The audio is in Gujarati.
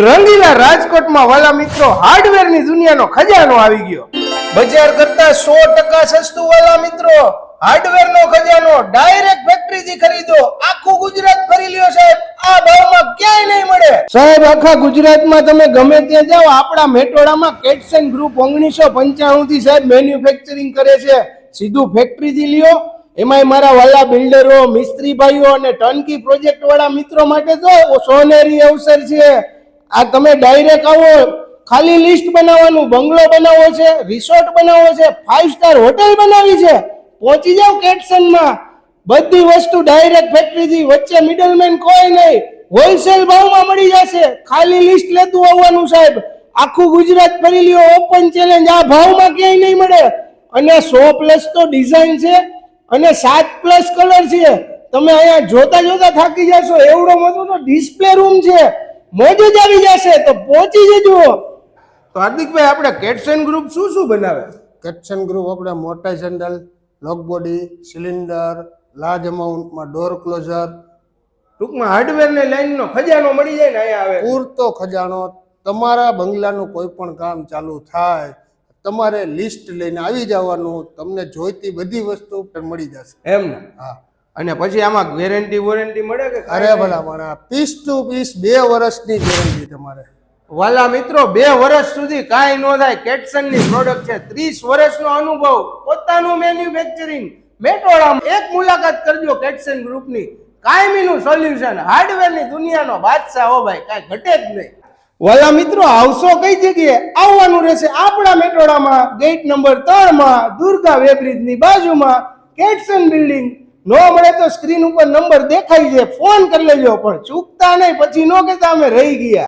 રંગીલા રાજકોટમાં વાલા મિત્રો હાર્ડવેરની દુનિયાનો ખજાનો આવી ગયો. બજાર કરતા સો ટકા સસ્તું વાલા મિત્રો હાર્ડવેરનો ખજાનો ડાયરેક્ટ ફેક્ટરીથી ખરીદો. આખું ગુજરાત ફરી લ્યો સાહેબ. આ ભાવમાં ક્યાંય નહીં મળે. સાહેબ, આખા ગુજરાતમાં તમે ગમે ત્યાં જાઓ, આપણા મેટોડામાં કેટસન ગ્રુપ ઓગણીસો પંચાણું થી સાહેબ મેન્યુફેક્ચરિંગ કરે છે. સીધું ફેક્ટરીથી લ્યો. એમાંય મારા વાલા બિલ્ડરો મિસ્ત્રી ભાઈઓ અને ટર્નકી પ્રોજેક્ટ વાળા મિત્રો માટે તો સોનેરી અવસર છે. આ તમે ડાયરેક્ટ આવો, ખાલી લિસ્ટ બનાવવાનું, બંગલો બનાવવો છે રિસોર્ટ બનાવવો છે ફાઇવ સ્ટાર હોટેલ બનાવી છે. પહોંચી જાવ કેટસનમાં બધી વસ્તુ ડાયરેક્ટ ફેક્ટરીથી વચ્ચે મિડલમેન કોઈ નહીં. હોલસેલ ભાવમાં મળી જશે. ખાલી લિસ્ટ લેતું આવવાનું સાહેબ. આખું ગુજરાત ફરી લ્યો ઓપન ચેલેન્જ આ ભાવમાં ક્યાંય નહીં મળે. અને સો પ્લસ તો ડિઝાઇન છે અને સાત પ્લસ કલર છે. તમે અહીંયા જોતા જોતા થાકી જશો. એવડો મોટો તો ડિસ્પ્લે રૂમ છે. મોજ જ આવી જશે તો પહોંચી જજો. તો હાર્દિકભાઈ આપણે કેટસન ગ્રુપ શું શું બનાવે? કેટસન ગ્રુપ આપણે મોટા central lock body cylinder large અમાઉન્ટમાં door closure ટૂંકમાં હાર્ડવેર ને લાઈન ખજાનો મળી જાય ને અહીંયા આવે. પૂરતો ખજાનો. તમારા બંગલાનું કોઈ પણ કામ ચાલુ થાય તમારે લિસ્ટ લઈને આવી જવાનું તમને જોઈતી બધી વસ્તુ પણ મળી જશે. એમ ને? હા. અને પછી આમાં ગેરંટી વોરંટી મળે કે અરે ભલા મને પીસ ટુ પીસ બે વર્ષની ગેરંટી તમારે. વાલા મિત્રો બે વર્ષ સુધી કાંઈ ન થાય. કેટસનની પ્રોડક્ટ છે. ત્રીસ વર્ષનો અનુભવ. પોતાનું મેન્યુફેક્ચરિંગ મેટોળામાં એક મુલાકાત કરજો કેટસન ગ્રુપની કાયમીનું સોલ્યુશન હાર્ડવેરની દુનિયાનો બાદશાહ હો ભાઈ. કાંઈ ઘટે જ નહીં. વાલા મિત્રો આવશો કઈ જગ્યાએ? આવવાનું રહેશે આપણા મેટોડામાં ગેટ નંબર ત્રણમાં દુર્ગા વેબ્રિજની બાજુમાં કેટસન બિલ્ડિંગ નો મળે તો સ્ક્રીન ઉપર નંબર દેખાય છે ફોન કરી લેજો, પણ ચૂકતા નહીં, પછી નો કહેતા અમે રહી ગયા.